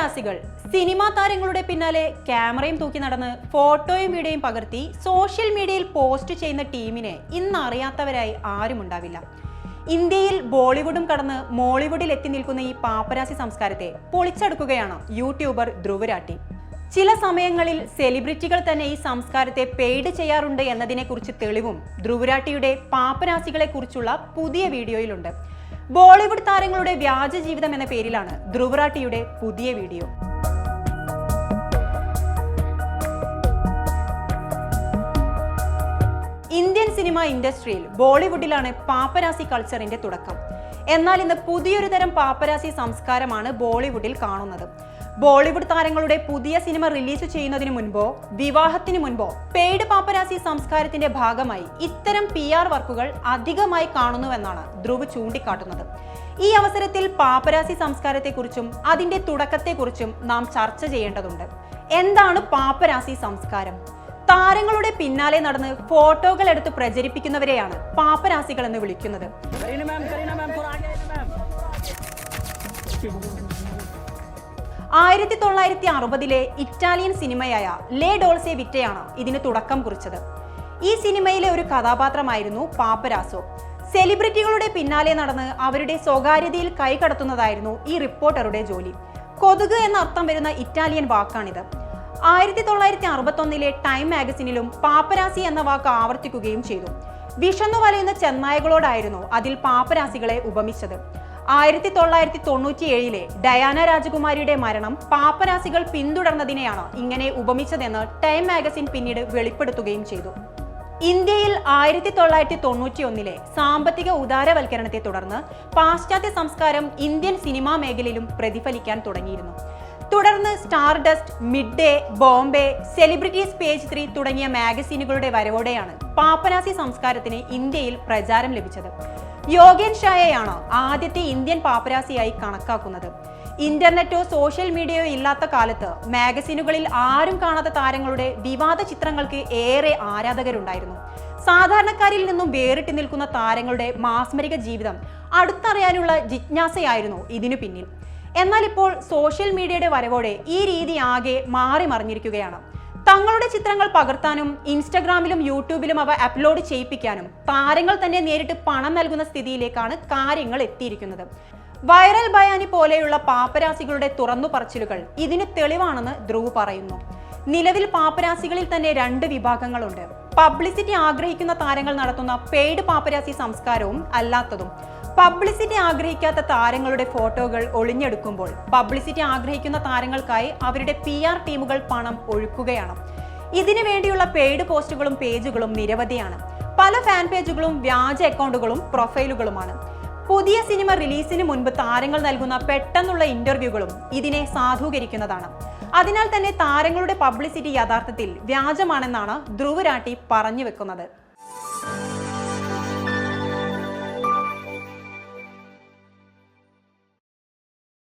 പാപ്പരാസികൾ cinema താരങ്ങളുടെ പിന്നാലെ ക്യാമറയും തൂക്കി നടന്ന് ഫോട്ടോയും വീഡിയോയും പകർത്തി സോഷ്യൽ മീഡിയയിൽ പോസ്റ്റ് ചെയ്യുന്ന ടീമിനെ ഇന്ന് അറിയാത്തവരായി ആരും ഉണ്ടാവില്ല. ഇന്ത്യയിൽ ബോളിവുഡും കടന്ന് മോളിവുഡിൽ എത്തി നിൽക്കുന്ന ഈ പാപ്പരാസി സംസ്കാരത്തെ പൊളിച്ചെടുക്കുകയാണ് യൂട്യൂബർ ധ്രുവരാട്ടി. ചില സമയങ്ങളിൽ സെലിബ്രിറ്റികൾ തന്നെ ഈ സംസ്കാരത്തെ പെയ്ഡ് ചെയ്യാറുണ്ട് എന്നതിനെക്കുറിച്ച് തെളിവും ധ്രുവരാട്ടിയുടെ പാപ്പരാസികളെക്കുറിച്ചുള്ള പുതിയ വീഡിയോയിലുണ്ട്. ബോളിവുഡ് താരങ്ങളുടെ വ്യാജ ജീവിതം എന്ന പേരിലാണ് ധ്രുവറാട്ടിയുടെ പുതിയ വീഡിയോ. ഇന്ത്യൻ സിനിമ ഇൻഡസ്ട്രിയിൽ ബോളിവുഡിലാണ് പാപ്പരാസി കൾച്ചറിന്റെ തുടക്കം. എന്നാൽ ഇന്ന് പുതിയൊരു തരം പാപ്പരാസി സംസ്കാരമാണ് ബോളിവുഡിൽ കാണുന്നത്. ബോളിവുഡ് താരങ്ങളുടെ പുതിയ സിനിമ റിലീസ് ചെയ്യുന്നതിന് മുൻപോ വിവാഹത്തിന് മുൻപോ പെയ്ഡ് പാപ്പരാസി സംസ്കാരത്തിന്റെ ഭാഗമായി ഇത്തരം പി ആർ വർക്കുകൾ അധികമായി കാണുന്നുവെന്നാണ് ധ്രുവ് ചൂണ്ടിക്കാട്ടുന്നത്. ഈ അവസരത്തിൽ പാപ്പരാസി സംസ്കാരത്തെക്കുറിച്ചും അതിന്റെ തുടക്കത്തെക്കുറിച്ചും നാം ചർച്ച ചെയ്യേണ്ടതുണ്ട്. എന്താണ് പാപ്പരാസി സംസ്കാരം? താരങ്ങളുടെ പിന്നാലെ നടന്ന് ഫോട്ടോകൾ എടുത്ത് പ്രചരിപ്പിക്കുന്നവരെയാണ് പാപ്പരാസികൾ എന്ന് വിളിക്കുന്നത്. ആയിരത്തി തൊള്ളായിരത്തി അറുപതിലെ ഇറ്റാലിയൻ സിനിമയായ ലേ ഡോൾസെ വിറ്റയാണ് ഇതിന് തുടക്കം കുറിച്ചത്. ഈ സിനിമയിലെ ഒരു കഥാപാത്രമായിരുന്നു പാപ്പരാസോ. സെലിബ്രിറ്റികളുടെ പിന്നാലെ നടന്ന് അവരുടെ സ്വകാര്യതയിൽ കൈകടത്തുന്നതായിരുന്നു ഈ റിപ്പോർട്ടറുടെ ജോലി. കൊതുക് എന്ന അർത്ഥം വരുന്ന ഇറ്റാലിയൻ വാക്കാണിത്. ആയിരത്തി തൊള്ളായിരത്തി അറുപത്തൊന്നിലെ ടൈം മാഗസിനിലും പാപ്പരാസി എന്ന വാക്ക് ആവർത്തിക്കുകയും ചെയ്തു. വിഷന്നു വലയുന്ന ചെന്നായകളോടായിരുന്നു അതിൽ പാപ്പരാസികളെ ഉപമിച്ചത്. ആയിരത്തി തൊള്ളായിരത്തി തൊണ്ണൂറ്റി ഏഴിലെ ഡയാന രാജകുമാരിയുടെ മരണം പാപ്പരാസികൾ പിന്തുടർന്നതിനെയാണ് ഇങ്ങനെ ഉപമിച്ചതെന്ന് ടൈം മാഗസിൻ പിന്നീട് വെളിപ്പെടുത്തുകയും ചെയ്തു. ഇന്ത്യയിൽ ആയിരത്തി തൊള്ളായിരത്തി തൊണ്ണൂറ്റി ഒന്നിലെ സാമ്പത്തിക ഉദാരവൽക്കരണത്തെ തുടർന്ന് പാശ്ചാത്യ സംസ്കാരം ഇന്ത്യൻ സിനിമാ മേഖലയിലും പ്രതിഫലിക്കാൻ തുടങ്ങിയിരുന്നു. തുടർന്ന് Stardust mid day Bombay celebrities page three തുടങ്ങിയ മാഗസീനുകളുടെ വരവോടെയാണ് പാപ്പനാസി സംസ്കാരത്തിന് ഇന്ത്യയിൽ പ്രചാരം ലഭിച്ചത്. യോഗേൻ ഷായയാണ് ആദ്യത്തെ ഇന്ത്യൻ പാപ്പരാസിയായി കണക്കാക്കുന്നത്? ഇന്റർനെറ്റോ സോഷ്യൽ മീഡിയയോ ഇല്ലാത്ത കാലത്ത് മാഗസിനുകളിൽ ആരും കാണാത്ത താരങ്ങളുടെ വിവാദ ചിത്രങ്ങൾക്ക് ഏറെ ആരാധകരുണ്ടായിരുന്നു. സാധാരണക്കാരിൽ നിന്നും വേറിട്ട് നിൽക്കുന്ന താരങ്ങളുടെ മാസ്മരിക ജീവിതം അടുത്തറിയാനുള്ള ജിജ്ഞാസയായിരുന്നു ഇതിനു പിന്നിൽ. എന്നാൽ ഇപ്പോൾ സോഷ്യൽ മീഡിയയുടെ വരവോടെ ഈ രീതി ആകെ മാറി മറിഞ്ഞിരിക്കുകയാണ് തങ്ങളുടെ ചിത്രങ്ങൾ പകർത്താനും ഇൻസ്റ്റഗ്രാമിലും യൂട്യൂബിലും അവ അപ്ലോഡ് ചെയ്യിപ്പിക്കാനും താരങ്ങൾ തന്നെ നേരിട്ട് പണം നൽകുന്ന സ്ഥിതിയിലേക്കാണ് കാര്യങ്ങൾ എത്തിയിരിക്കുന്നത്. വൈറൽ ബയാനി പോലെയുള്ള പാപ്പരാസികളുടെ തുറന്നു പറച്ചിലുകൾ ഇതിന് തെളിവാണെന്ന് ധ്രുവ് പറയുന്നു. നിലവിൽ പാപ്പരാസികളിൽ തന്നെ രണ്ട് വിഭാഗങ്ങളുണ്ട്. പബ്ലിസിറ്റി ആഗ്രഹിക്കുന്ന താരങ്ങൾ നടത്തുന്ന പെയ്ഡ് പാപ്പരാസി സംസ്കാരവും അല്ലാത്തതും. പബ്ലിസിറ്റി ആഗ്രഹിക്കാത്ത താരങ്ങളുടെ ഫോട്ടോകൾ ഒളിഞ്ഞെടുക്കുമ്പോൾ പബ്ലിസിറ്റി ആഗ്രഹിക്കുന്ന താരങ്ങൾക്കായി അവരുടെ പി ആർ ടീമുകൾ പണം ഒഴുക്കുകയാണ്. ഇതിനു വേണ്ടിയുള്ള പെയ്ഡ് പോസ്റ്റുകളും പേജുകളും നിരവധിയാണ്. പല ഫാൻ പേജുകളും വ്യാജ അക്കൗണ്ടുകളും പ്രൊഫൈലുകളുമാണ്. പുതിയ സിനിമ റിലീസിന് മുൻപ് താരങ്ങൾ നൽകുന്ന പെട്ടെന്നുള്ള ഇന്റർവ്യൂകളും ഇതിനെ സാധൂകരിക്കുന്നതാണ്. അതിനാൽ തന്നെ താരങ്ങളുടെ പബ്ലിസിറ്റി യഥാർത്ഥത്തിൽ വ്യാജമാണെന്നാണ് ധ്രുവരാട്ടി പറഞ്ഞു വെക്കുന്നത്.